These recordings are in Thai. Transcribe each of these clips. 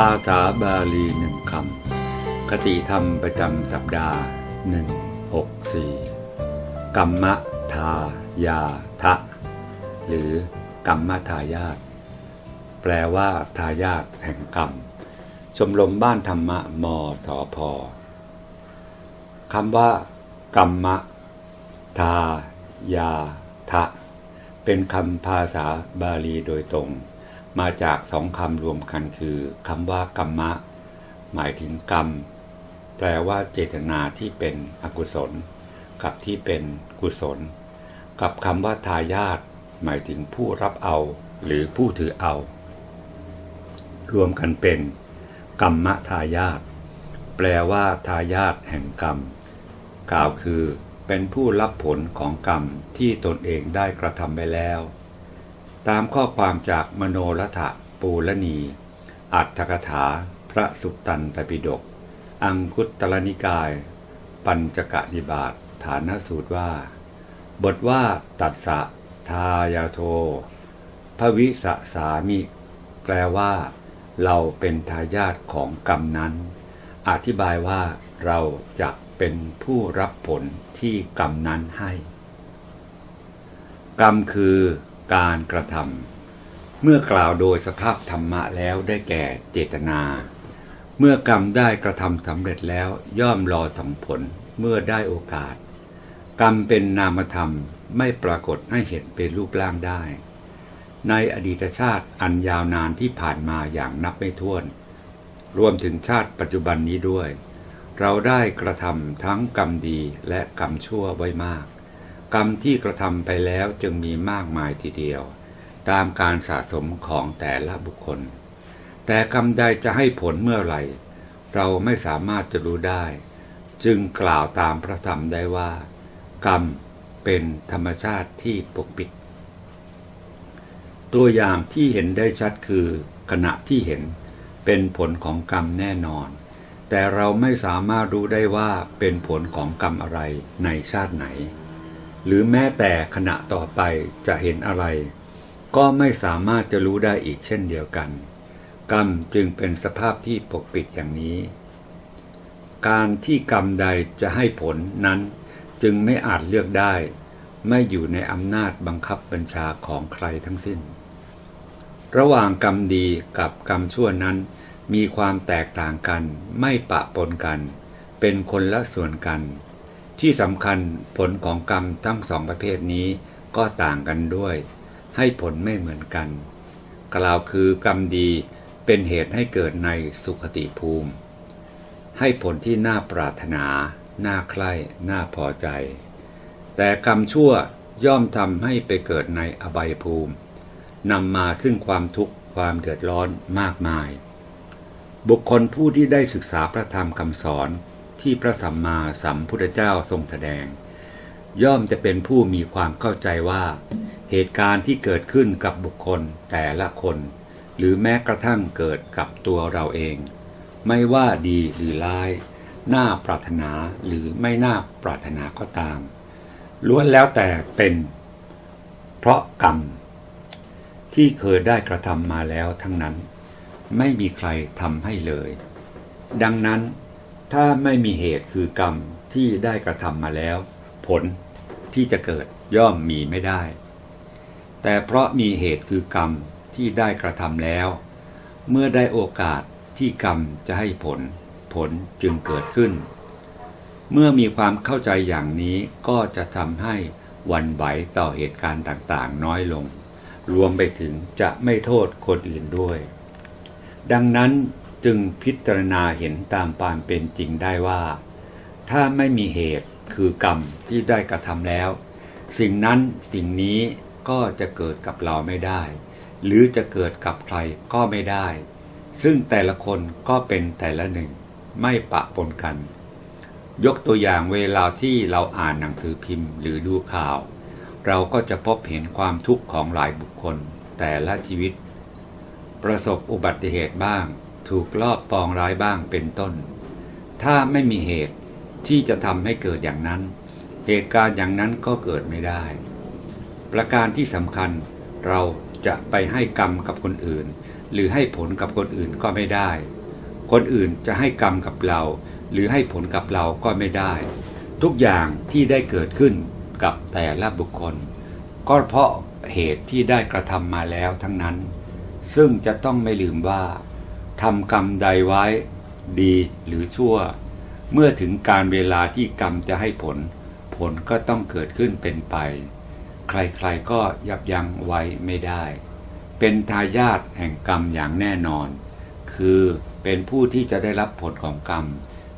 ภาษาบาลีหนึ่งคำคติธรรมประจำสัปดาห์หนึ่งหกสี่กรรมทายาทะ หรือกรรมทายาทแปลว่าทายาทแห่งกรรม ชมรมบ้านธรรมะมทอพอคำว่า กรรมทายาทะ เป็นคำภาษาบาลีโดยตรง มาจากสองคำรวมกันคือคำว่ากรรมะ หมายถึงกรรม แปลว่าเจตนาที่เป็นอกุศล กับที่เป็นกุศล กับคำว่าทายาทหมายถึงผู้รับเอา หรือผู้ถือเอา รวมกันเป็น กรรมทายาทแปลว่าทายาทแห่งกรรม กล่าวคือเป็นผู้รับผลของกรรมที่ตนเองได้กระทำไปแล้ว ตามข้อความจากมโนรถปูลนีอัตถกถา พระสุตตันตปิฎกอังคุตตรนิกาย ปัญจกนิบาตฐานสูตรว่า บทว่าตัดสะทายาโทพระวิสสามิ แปลว่า เราเป็นทายาทของกรรมนั้น อธิบายว่าเราจะเป็นผู้รับผลที่กรรมนั้นให้ กรรมคือ การกระทำเมื่อกล่าวโดยสภาพธรรมะแล้วได้แก่เจตนา เมื่อกรรมได้กระทำสำเร็จแล้วย่อมรอทำผลเมื่อได้โอกาส กรรมเป็นนามธรรมไม่ปรากฏให้เห็นเป็นรูปร่างได้ ในอดีตชาติอันยาวนานที่ผ่านมาอย่างนับไม่ถ้วน รวมถึงชาติปัจจุบันนี้ด้วย เราได้กระทำทั้งกรรมดีและกรรมชั่วไว้มาก กรรมที่กระทำไปแล้วจึงมีมากมายทีเดียว ตามการสะสมของแต่ละบุคคล แต่กรรมใดจะให้ผลเมื่อไหร่ เราไม่สามารถจะรู้ได้ จึงกล่าวตามพระธรรมได้ว่า กรรมเป็นธรรมชาติที่ปกปิด ตัวอย่างที่เห็นได้ชัดคือขณะที่เห็นเป็นผลของกรรมแน่นอน แต่เราไม่สามารถรู้ได้ว่าเป็นผลของกรรมอะไรในชาติไหน หรือแม้แต่ขณะต่อไปจะเห็นอะไร ก็ไม่สามารถจะรู้ได้อีกเช่นเดียวกัน กรรมจึงเป็นสภาพที่ปกปิดอย่างนี้ การที่กรรมใดจะให้ผลนั้นจึงไม่อาจเลือกได้ ไม่อยู่ในอำนาจบังคับบัญชาของใครทั้งสิ้น ระหว่างกรรมดีกับกรรมชั่วนั้น มีความแตกต่างกันไม่ปะปนกัน เป็นคนละส่วนกัน ที่สำคัญผลของกรรมทั้งสองประเภทนี้ก็ต่างกันด้วย ให้ผลไม่เหมือนกัน กล่าวคือกรรมดีเป็นเหตุให้เกิดในสุขติภูมิ ให้ผลที่น่าปรารถนา น่าใคร่ น่าพอใจ แต่กรรมชั่วย่อมทำให้ไปเกิดในอบายภูมินำมาซึ่งความทุกข์ความเดือดร้อนมากมาย บุคคลผู้ที่ได้ศึกษาพระธรรมคำสอน ที่พระสัมมาสัมพุทธเจ้าทรงแสดง ย่อมจะเป็นผู้มีความเข้าใจว่า เหตุการณ์ที่เกิดขึ้นกับบุคคลแต่ละคน หรือแม้กระทั่งเกิดกับตัวเราเอง ไม่ว่าดีหรือร้ายน่าปรารถนาหรือไม่น่าปรารถนาก็ตามล้วนแล้วแต่เป็น เพราะกรรม ที่เคยได้กระทำมาแล้วทั้งนั้น ไม่มีใครทำให้เลย ดังนั้น ถ้าไม่มีเหตุคือกรรมที่ได้กระทำมาแล้ว ผลที่จะเกิดย่อมมีไม่ได้ แต่เพราะมีเหตุคือกรรมที่ได้กระทำแล้ว เมื่อได้โอกาสที่กรรมจะให้ผล ผลจึงเกิดขึ้น เมื่อมีความเข้าใจอย่างนี้ก็จะทำให้วันไหวต่อเหตุการณ์ต่างๆ น้อยลง รวมไปถึงจะไม่โทษคนอื่นด้วย ดังนั้น จึงพิจารณาเห็นตามความเป็นจริงได้ว่า ถ้าไม่มีเหตุคือกรรมที่ได้กระทำแล้ว สิ่งนั้นสิ่งนี้ก็จะเกิดกับเราไม่ได้ หรือจะเกิดกับใครก็ไม่ได้ ซึ่งแต่ละคนก็เป็นแต่ละหนึ่ง ไม่ปะปนกัน ยกตัวอย่างเวลาที่เราอ่านหนังสือพิมพ์หรือดูข่าว เราก็จะพบเห็นความทุกข์ของหลายบุคคล แต่ละชีวิต ประสบอุบัติเหตุบ้าง ถูกลอบปองร้ายบ้างเป็นต้น ถ้าไม่มีเหตุที่จะทำให้เกิดอย่างนั้น เหตุการณ์อย่างนั้นก็เกิดไม่ได้ ประการที่สำคัญเราจะไปให้กรรมกับคนอื่น หรือให้ผลกับคนอื่นก็ไม่ได้ คนอื่นจะให้กรรมกับเรา หรือให้ผลกับเราก็ไม่ได้ ทุกอย่างที่ได้เกิดขึ้นกับแต่ละบุคคล ก็เพราะเหตุที่ได้กระทำมาแล้วทั้งนั้น ซึ่งจะต้องไม่ลืมว่า ทำกรรมใดไว้ ดีหรือชั่ว เมื่อถึงการเวลาที่กรรมจะให้ผล ผลก็ต้องเกิดขึ้นเป็นไป ใครๆก็ยับยั้งไว้ไม่ได้ เป็นทายาทแห่งกรรมอย่างแน่นอน คือเป็นผู้ที่จะได้รับผลของกรรม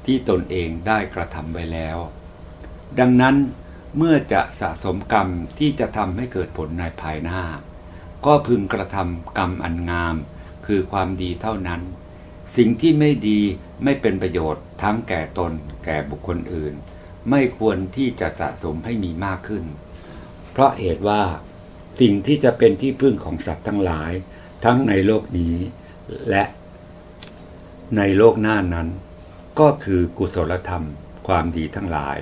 ที่ตนเองได้กระทำไว้แล้ว ดังนั้นเมื่อจะสะสมกรรมที่จะทำให้เกิดผลในภายหน้า ก็พึงกระทำกรรมอันงาม คือความดีเท่านั้น สิ่งที่ไม่ดีไม่เป็นประโยชน์ทั้งแก่ตนแก่บุคคลอื่น ไม่ควรที่จะสะสมให้มีมากขึ้น เพราะเหตุว่า สิ่งที่จะเป็นที่พึ่งของสัตว์ทั้งหลาย ทั้งในโลกนี้ และในโลกหน้านั้น ก็คือกุศลธรรม ความดีทั้งหลาย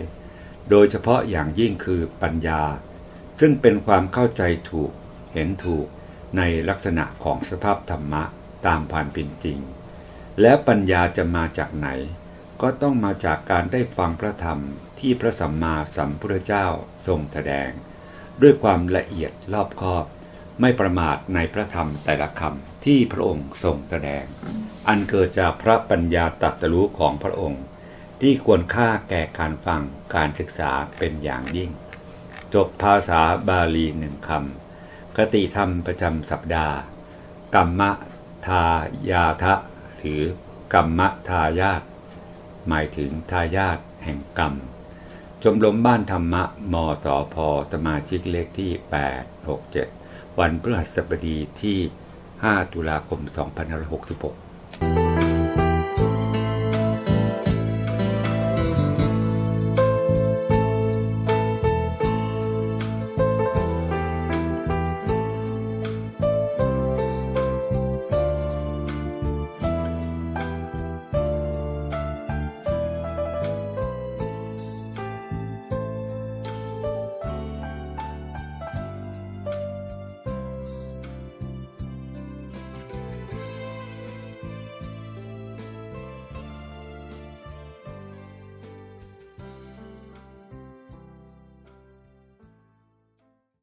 โดยเฉพาะอย่างยิ่งคือปัญญา ซึ่งเป็นความเข้าใจถูกเห็นถูก ในลักษณะของสภาพธรรมะตามความเป็นจริง แล้วปัญญาจะมาจากไหน ก็ต้องมาจากการได้ฟังพระธรรมที่พระสัมมาสัมพุทธเจ้าทรงแสดง ด้วยความละเอียดรอบคอบ ไม่ประมาทในพระธรรมแต่ละคำที่พระองค์ทรงแสดง อันเกิดจากพระปัญญาตรัสรู้ของพระองค์ ที่ควรค่าแก่การฟังการศึกษาเป็นอย่างยิ่ง จบภาษาบาลีหนึ่งคำ คติธรรมประจำสัปดาห์ กรรมทายาทะ หรือกรรมทายาทหมายถึงทายาทแห่งกรรม ชมรมบ้านธรรมะมสพสมาชิกเลขที่ 867 วันพฤหัสบดีที่ 5 ตุลาคม 2566